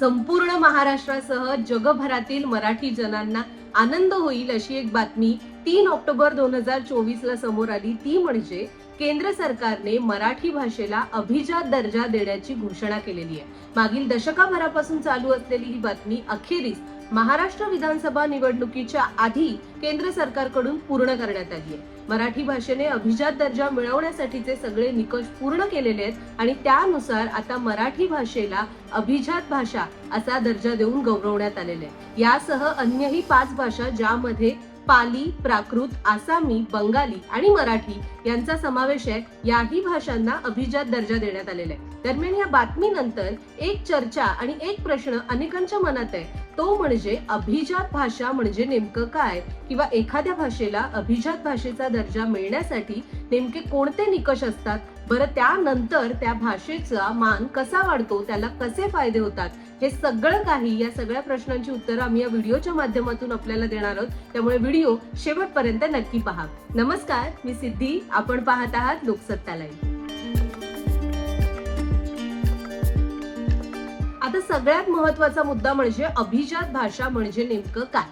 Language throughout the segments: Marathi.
संपूर्ण महाराष्ट्रासह जगभरातील मराठी जनांना आनंद होईल अशी एक बातमी तीन ऑक्टोबर दोन हजार चोवीस ला समोर आली. ती म्हणजे केंद्र सरकारने मराठी भाषेला अभिजात दर्जा देण्याची घोषणा केलेली आहे. मागील दशकाभरापासून चालू असलेली ही बातमी अखेरीस महाराष्ट्र विधानसभा निवडणुकीच्या आधी केंद्र सरकारकडून पूर्ण करण्यात आली आहे. मराठी भाषेने अभिजात दर्जा मिळवण्यासाठीचे सगळे निकष पूर्ण केलेले आहेत आणि त्यानुसार आता मराठी भाषेला अभिजात भाषा असा दर्जा देऊन गौरवण्यात आलेले आहे. यासह अन्यही पाच भाषा ज्यामध्ये पाली प्राकृत आसामी बंगाली आणि मराठी यांचा समावेश आहे याही भाषांना अभिजात दर्जा देण्यात आलेला आहे. दरम्यान या बातमीनंतर एक चर्चा आणि एक प्रश्न अनेकांच्या मनात आहे. तो म्हणजे अभिजात भाषा म्हणजे नेमकं काय? किंवा एखाद्या भाषेला अभिजात भाषेचा दर्जा मिळण्यासाठी नेमके कोणते निकष असतात? बरं त्यानंतर त्या भाषेचा मान कसा वाढतो? त्याला कसे फायदे होतात? हे सगळं काही या सगळ्या प्रश्नांची उत्तरं आम्ही या व्हिडिओच्या माध्यमातून आपल्याला देणार आहोत. त्यामुळे व्हिडिओ शेवटपर्यंत नक्की पहा. नमस्कार मी सिद्धी. आपण पाहत आहात लोकसत्ता लाईव्ह आता सगळ्यात महत्त्वाचा मुद्दा म्हणजे अभिजात भाषा म्हणजे नेमकं काय?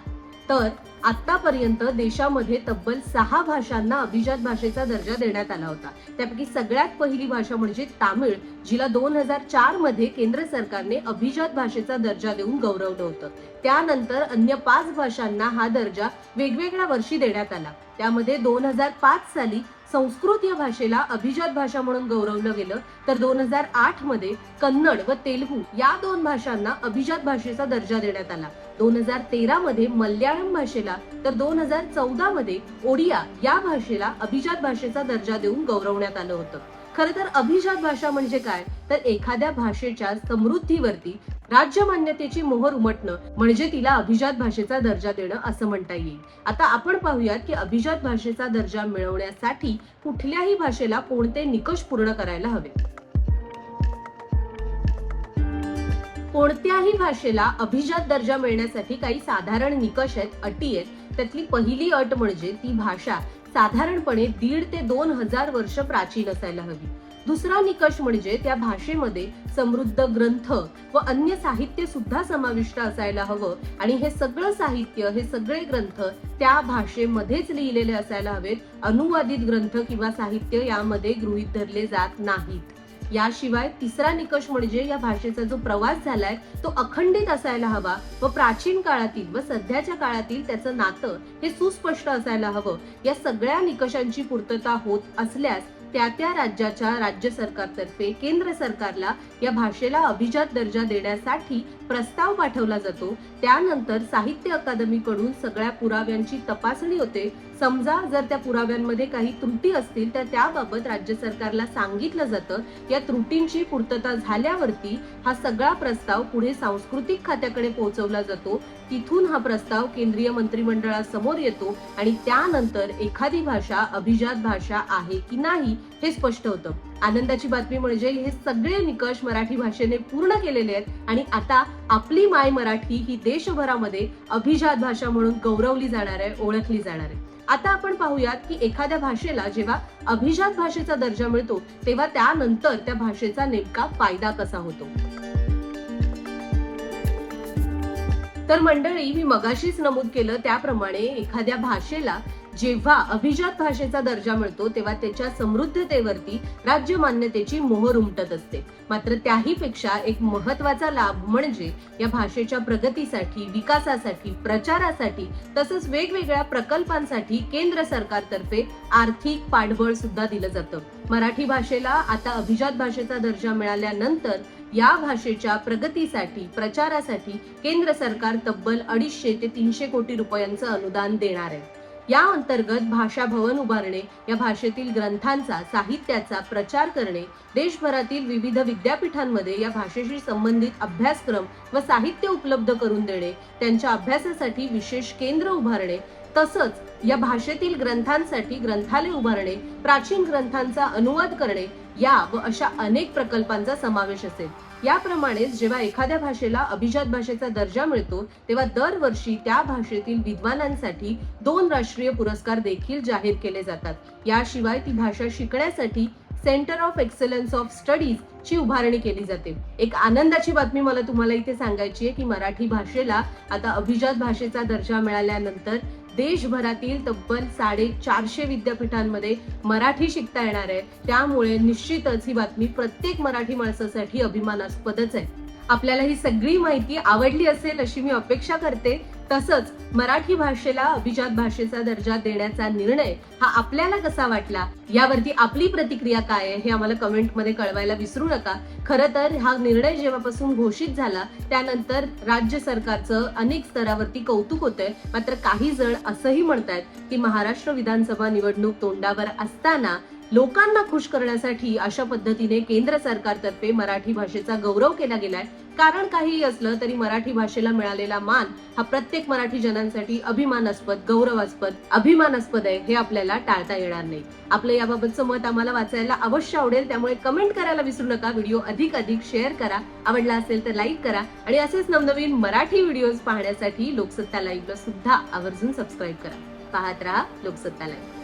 तर आतापर्यंत देशामध्ये तब्बल सहा भाषांना अभिजात भाषेचा दर्जा देण्यात आला होता. त्यापैकी सगळ्यात पहिली भाषा म्हणजे तामिळ जिला दोन हजार चारमध्ये केंद्र सरकारने अभिजात भाषेचा दर्जा देऊन गौरवलं होतं. त्यानंतर अन्य पाच भाषांना हा दर्जा वेगवेगळ्या वर्षी देण्यात आला. त्यामध्ये दोन हजार पाच साली संस्कृत या भाषेला अभिजात भाषा म्हणून गौरवलं गेलं. तर दोन हजार आठमध्ये कन्नड व तेलुगू या दोन भाषांना अभिजात भाषेचा दर्जा देण्यात आला. दोन हजार तेरा मध्ये मल्याळम भाषेला तर दोन हजार चौदा मध्ये ओडिया या भाषेला अभिजात भाषेचा दर्जा देऊन गौरवण्यात आलं होतं. खरं तर अभिजात भाषा म्हणजे काय? तर एखाद्या भाषेच्या समृद्धीवरती राज्य मान्यतेची मोहर उमटणं म्हणजे तिला अभिजात भाषेचा दर्जा देणं असं म्हणता येईल. आता आपण पाहूयात की अभिजात भाषेचा दर्जा मिळवण्यासाठी कुठल्याही भाषेला कोणते निकष पूर्ण करायला हवे. कोणत्याही भाषेला अभिजात दर्जा मिळण्यासाठी काही साधारण निकष आहेत अटी आहेत. त्यातली पहिली अट म्हणजे ती भाषा साधारणपणे दीड ते दोन हजार वर्ष प्राचीन असायला हवी. दुसरा निकष म्हणजे त्या भाषेमध्ये समृद्ध ग्रंथ व अन्य साहित्य सुद्धा समाविष्ट असायला हवं आणि हे सगळं साहित्य हे सगळे ग्रंथ त्या भाषेमध्येच लिहिलेले असायला हवेत. अनुवादित ग्रंथ किंवा साहित्य यामध्ये गृहीत धरले जात नाहीत. याशिवाय तिसरा निकष म्हणजे या भाषेचा जो प्रवास झालाय तो अखंडित असायला हवा व प्राचीन काळातील व सध्याच्या काळातील त्याचं नातं हे सुस्पष्ट असायला हवं. या सगळ्या निकषांची पूर्तता होत असल्यास त्या त्या राज्याच्या राज्य सरकारतर्फे केंद्र सरकारला या भाषेला अभिजात दर्जा देण्यासाठी प्रस्ताव पाठवला जातो. त्यानंतर साहित्य अकादमीकडून सगळ्या पुराव्यांची तपासणी होते. समजा जर त्या पुराव्यांमध्ये काही त्रुटी असतील तर त्याबाबत राज्य सरकारला सांगितलं जातं. या त्रुटींची पूर्तता झाल्यावरती हा सगळा प्रस्ताव पुढे सांस्कृतिक खात्याकडे पोहोचवला जातो. तिथून हा प्रस्ताव केंद्रीय मंत्रिमंडळासमोर येतो आणि त्यानंतर एखादी भाषा अभिजात भाषा आहे की नाही हे स्पष्ट होतं. आनंदाची बातमी म्हणजे हे सगळे निकष मराठी भाषेने पूर्ण केलेले आहेत. आणि आता आपली माय मराठी ही देशभरामध्ये अभिजात भाषा म्हणून गौरवली जाणार आहे ओळखली जाणार आहे. आता आपण पाहूयात की एखाद्या भाषेला जेव्हा अभिजात भाषेचा दर्जा मिळतो तेव्हा त्यानंतर त्या भाषेचा नेमका फायदा कसा होतो? तर मंडळी मी मगाशीच नमूद केलं त्याप्रमाणे एखाद्या भाषेला जेव्हा अभिजात भाषेचा दर्जा मिळतो तेव्हा त्याच्या समृद्धतेवरती राज्य मान्यतेची मोहर उमटत असते. मात्र त्याही पेक्षा एक महत्त्वाचा लाभ म्हणजे या भाषेच्या प्रगतीसाठी विकासासाठी प्रचारासाठी तसंच वेगवेगळ्या प्रकल्पांसाठी केंद्र सरकारतर्फे आर्थिक पाठबळ सुद्धा दिलं जातं. मराठी भाषेला आता अभिजात भाषेचा दर्जा मिळाल्यानंतर या भाषेच्या प्रगतीसाठी प्रचारासाठी केंद्र सरकार तब्बल अडीचशे ते तीनशे कोटी रुपयांचं अनुदान देणार आहे. या अंतर्गत भाषा भवन उभारणे या भाषेतील ग्रंथांचा साहित्याचा प्रचार करणे देशभरातील विविध विद्यापीठांमध्ये या भाषेशी संबंधित अभ्यासक्रम व साहित्य उपलब्ध करून देणे त्यांच्या अभ्यासासाठी विशेष केंद्र उभारणे तसंच या भाषेतील ग्रंथांसाठी ग्रंथालय उभारणे प्राचीन ग्रंथांचा अनुवाद करणे या व अशा अनेक प्रकल्पांचा समावेश असेल. याप्रमाणेच जेव्हा एखाद्या भाषेला अभिजात भाषेचा दर्जा मिळतो तेव्हा दरवर्षी त्या भाषेतील विद्वानांसाठी दोन राष्ट्रीय पुरस्कार देखील जाहीर केले जातात. याशिवाय ती भाषा शिकण्यासाठी centre of excellence of studies ची उभारणी केली जाते. एक आनंदाची बातमी मला तुम्हाला इथे सांगायची आहे की मराठी भाषेला आता अभिजात भाषेचा दर्जा मिळाल्यानंतर देशभरातील तब्बल साडेचारशे विद्यापीठांमध्ये मराठी शिकता येणार आहे. त्यामुळे निश्चितच ही बातमी प्रत्येक मराठी माणसासाठी अभिमानास्पदच आहे. आपल्याला ही सगळी माहिती आवडली असेल अशी मी अपेक्षा करते. तसंच मराठी भाषेला अभिजात भाषेचा दर्जा देण्याचा निर्णय हा आपल्याला कसा वाटला? यावरती आपली प्रतिक्रिया काय आहे हे आम्हाला कमेंटमध्ये कळवायला विसरू नका. खरं तर हा निर्णय जेव्हापासून घोषित झाला त्यानंतर राज्य सरकारचं अनेक स्तरावरती कौतुक होतंय. मात्र काही जण असंही म्हणतायत की महाराष्ट्र विधानसभा निवडणूक तोंडावर असताना लोकांना खुश करण्यासाठी अशा पद्धतीने केंद्र सरकारतर्फे मराठी भाषेचा गौरव केला गेलाय. कारण काहीही असलं तरी मराठी भाषेला मिळालेला मान हा प्रत्येक मराठी जनांसाठी अभिमानास्पद गौरवास्पद अभिमानास्पद आहे हे आपल्याला टाळता येणार नाही. आपलं याबाबतचं मत आम्हाला वाचायला अवश्य आवडेल त्यामुळे कमेंट करायला विसरू नका. व्हिडिओ अधिक अधिक शेअर करा. आवडला असेल तर लाईक करा आणि असेच नवनवीन मराठी व्हिडिओज पाहण्यासाठी लोकसत्ता लाईव्हला सुद्धा आवर्जून सबस्क्राईब करा. पाहत राहा लोकसत्ता लाईव्ह.